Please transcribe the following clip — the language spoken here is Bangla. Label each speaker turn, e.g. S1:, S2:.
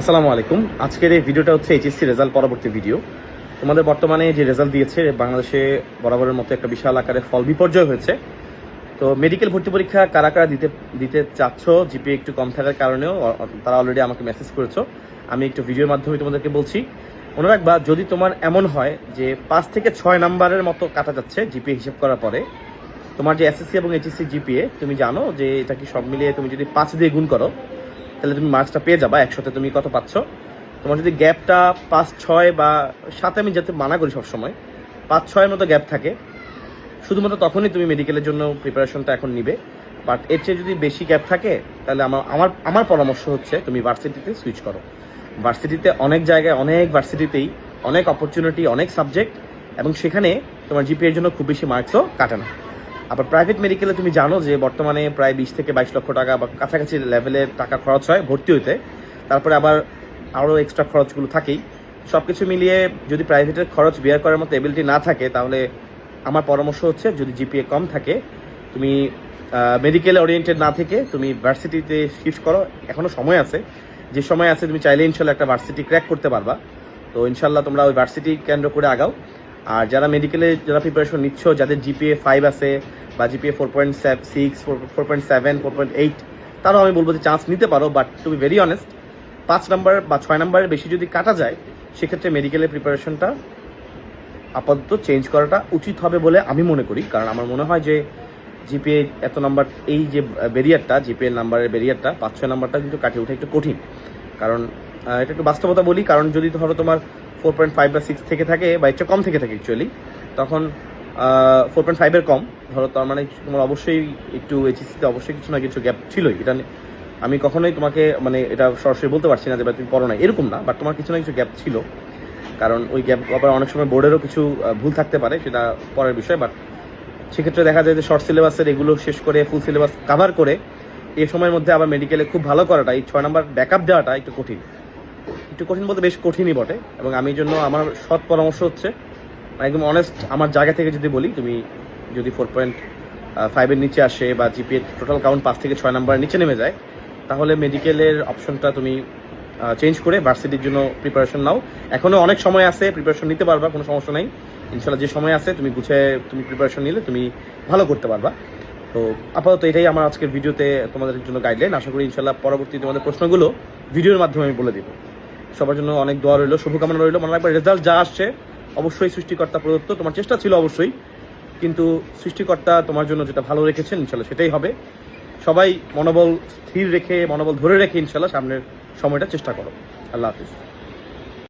S1: আসসালামু আলাইকুম। আজকের এই ভিডিওটা হচ্ছে এইচএসসি রেজাল্ট পরবর্তী ভিডিও তোমাদের বর্তমানে যে রেজাল্ট দিয়েছে, বাংলাদেশে বরাবরের মতো একটা বিশাল আকারে ফল বিপর্যয় হয়েছে। তো মেডিকেল ভর্তি পরীক্ষা কারা কারা দিতে দিতে চাচ্ছ জিপি একটু কম থাকার কারণেও তারা অলরেডি আমাকে মেসেজ করেছ। আমি একটু ভিডিওর মাধ্যমে তোমাদেরকে বলছি। মনে রাখবা, যদি তোমার এমন হয় যে পাঁচ থেকে ছয় নাম্বারের মতো কাটা যাচ্ছে জিপি হিসেব করার পরে, তোমার যে এসএসসি এবং এইচএসসি জিপিএ তুমি জানো যে এটা কি সব মিলিয়ে তুমি যদি পাঁচ দিয়ে গুণ করো তাহলে তুমি মার্কসটা পেয়ে যাবা, একসাথে তুমি কত পাচ্ছ? তোমার যদি গ্যাপটা পাঁচ, ছয় বা সাথে আমি যাতে মানা করি সবসময়, পাঁচ, ছয়ের মতো গ্যাপ থাকে। শুধুমাত্র তখনই তুমি মেডিকেলের জন্য প্রিপারেশনটা এখন নিবে। বাট এর চেয়ে যদি বেশি গ্যাপ থাকে, তাহলে আমার আমার আমার পরামর্শ হচ্ছে তুমি ভার্সিটিতে সুইচ করো। ভার্সিটিতে অনেক জায়গায়, অনেক ভার্সিটিতেই অনেক অপরচুনিটি অনেক সাবজেক্ট এবং সেখানে তোমার জিপিএর জন্য খুব বেশি মার্কসও কাটে না। আবার প্রাইভেট মেডিকেলে তুমি জানো যে বর্তমানে প্রায় বিশ থেকে বাইশ লক্ষ টাকা বা কাছাকাছি লেভেলের টাকা খরচ হয় ভর্তি হইতে। তারপরে আবার আরও এক্সট্রা খরচগুলো থাকেই। সব কিছু মিলিয়ে যদি প্রাইভেটের খরচ বিয়ার করার মতো এবিলিটি না থাকে, তাহলে আমার পরামর্শ হচ্ছে যদি জিপিএ কম থাকে, তুমি মেডিকেল ওরিয়েন্টেড না থেকে তুমি ভার্সিটিতে শিফট করো। এখনও সময় আছে। যে সময় আছে তুমি চাইলে ইনশাল্লাহ একটা ভার্সিটি ক্র্যাক করতে পারবা। তো ইনশাল্লাহ তোমরা ওই ভার্সিটি কেন্দ্র করে আগাও। আর যারা মেডিকেলে যারা প্রিপারেশন নিচ্ছ, যাদের জিপিএ ফাইভ আছে বা GPA four point six four point seven four point eight তারাও আমি বলব যে চান্স নিতে পারো but to be very honest পাঁচ নাম্বার বা ছয় নাম্বারের বেশি যদি কাটা যায়, সেক্ষেত্রে মেডিকেলের প্রিপারেশনটা আপাতত চেঞ্জ করাটা উচিত হবে বলে আমি মনে করি। কারণ আমার মনে হয় যে জিপিএ এত নাম্বার এই যে ব্যারিয়ারটা জিপিএ নাম্বারের ব্যারিয়ারটা পাঁচ, ছয় নাম্বারটা কিন্তু কাটিয়ে ওঠা একটু কঠিন। কারণ এটা একটু বাস্তবতা বলি, কারণ যদি ধরো তোমার ফোর পয়েন্ট ফাইভ বা সিক্স থেকে থাকে, বা একটু কম থেকে থাকে অ্যাকচুয়ালি তখন ফোর পয়েন্ট ফাইভের কম। ধরো, তার মানে তোমার অবশ্যই একটু এইচএসিতে অবশ্যই কিছু না কিছু গ্যাপ ছিলই। এটা আমি কখনোই তোমাকে মানে এটা সরাসরি বলতে পারছি না যে তুমি পড়ো না এরকম না বাট তোমার কিছু না কিছু গ্যাপ ছিল। কারণ ওই গ্যাপ আবার অনেক সময় বোর্ডেরও কিছু ভুল থাকতে পারে, সেটা পরের বিষয় বাট সেক্ষেত্রে দেখা যায় যে শর্ট সিলেবাসের এগুলো শেষ করে ফুল সিলেবাস কাভার করে এ সময়ের মধ্যে আবার মেডিকেলে খুব ভালো করাটা, এই ছয় নাম্বার ব্যাকআপ দেওয়াটা একটু কঠিন। একটু কঠিন বলতে বেশ কঠিনই বটে, এবং আমি জন্য আমার সৎ পরামর্শ হচ্ছে একদম অনেস্ট আমার জায়গা থেকে যদি বলি, তুমি যদি ফোর পয়েন্ট ফাইভের নিচে আসে বা জিপিএ টোটাল কাউন্ট পাঁচ থেকে ছয় নাম্বার নিচে নেমে যায়, তাহলে মেডিকেলের অপশনটা তুমি চেঞ্জ করে ভার্সিটির জন্য প্রিপারেশন নাও। এখনও অনেক সময় আছে প্রিপারেশন নিতে পারবা, কোনো সমস্যা নেই। ইনশাল্লাহ যে সময় আছে, তুমি গুছিয়ে তুমি প্রিপারেশন নিলে তুমি ভালো করতে পারবা। তো আপাতত এটাই আমার আজকের ভিডিওতে তোমাদের জন্য গাইডলাইন আশা করি ইনশাল্লাহ পরবর্তী তোমাদের প্রশ্নগুলো ভিডিওর মাধ্যমে আমি বলে দিব। সবার জন্য অনেক দোয়া রইল, শুভকামনা রইল। মনে রাখবে রেজাল্ট যা আসছে অবশ্যই সৃষ্টিকর্তা প্রদত্ত। তোমার চেষ্টা ছিল অবশ্যই, কিন্তু সৃষ্টিকর্তা তোমার জন্য যেটা ভালো রেখেছেন, ইনশাল্লাহ সেটাই হবে। সবাই মনোবল স্থির রেখে, মনোবল ধরে রেখে, ইনশাল্লাহ সামনের সময়টা চেষ্টা করো। আল্লাহ হাফিজ।